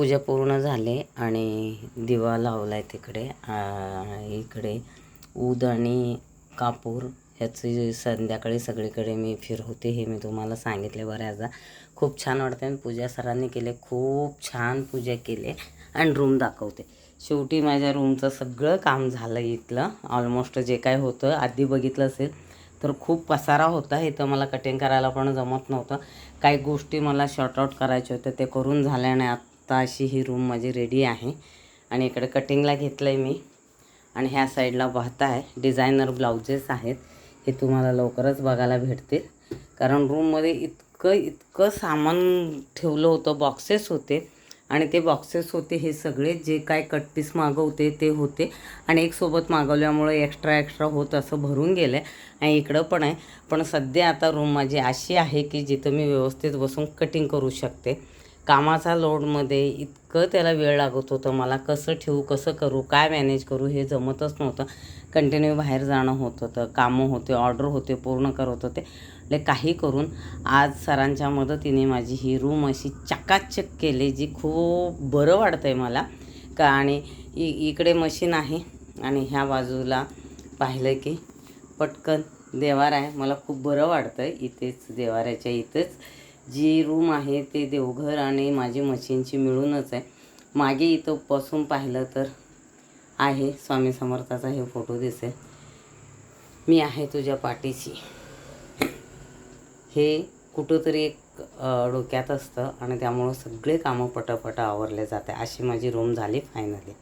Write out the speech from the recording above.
पूजा पूर्ण झाले आणि दिवा लावला आहे तिकडे इकडे ऊद आणि कापूर ह्याची संध्याकाळी सगळीकडे मी फिरवते हे मी तुम्हाला सांगितले बऱ्याचदा खूप छान वाटते आणि पूजा सरांनी केले खूप छान पूजा केली आणि रूम दाखवते. शेवटी माझ्या रूमचं सगळं काम झालं इथलं ऑलमोस्ट जे काय होतं आधी बघितलं असेल तर खूप पसारा होता इथं मला कटिंग करायला पण जमत नव्हतं. काही गोष्टी मला शॉर्टआउट करायच्या होत्या ते करून झाल्या नाही आत्ता अशी ही रूम माझी रेडी आहे. आणि इकडे कटिंगला घेतलं आहे मी. आणि ह्या साईडला पाहता आहे. डिझायनर ब्लाउजेस आहेत. हे तुम्हाला लवकरच बघायला भेटतील. कारण रूममध्ये इतकं इतकं सामान ठेवलं होतं बॉक्सेस होते. आणि ते बॉक्सेस होते हे सगळे जे काय कटपीस मागवते ते होते. आणि एक सोबत मागवल्यामुळे एक्स्ट्रा एक्स्ट्रा होत असं भरून गेलं आहे आणि इकडं पण आहे. पण सध्या आता रूम माझी अशी आहे की जिथं मी व्यवस्थित बसून कटिंग करू शकते. कामाचा लोडमध्ये इतकं त्याला वेळ लागत होतं. मला कसं ठेवू कसं करू काय मॅनेज करू हे जमतच नव्हतं. कंटिन्यू बाहेर जाणं होत होतं कामं होते ऑर्डर होते पूर्ण करत होते. ले काही करून आज सरांच्या मदतीने माझी ही रूम अशी चकाचक केली जी खूप बरं वाटतं आहे मला. का आणि इ इकडे मशीन आहे आणि ह्या बाजूला पाहिलं की पटकन देवार आहे. मला खूप बरं वाटतं आहे इथेच देवाऱ्याच्या इथेच. जी रूम आहे ते देवघर आणि माझी मशीनची मिळूनच आहे. मागे इथं बसून पाहिलं तर आहे. स्वामी समर्थाचा हे फोटो दिसेल. मी आहे तुझ्या पाठीशी. हे कुठंतरी एक डोक्यात असतं आणि त्यामुळं सगळे कामं पटापट आवरले जाते अशी माझी रूम झाली फायनली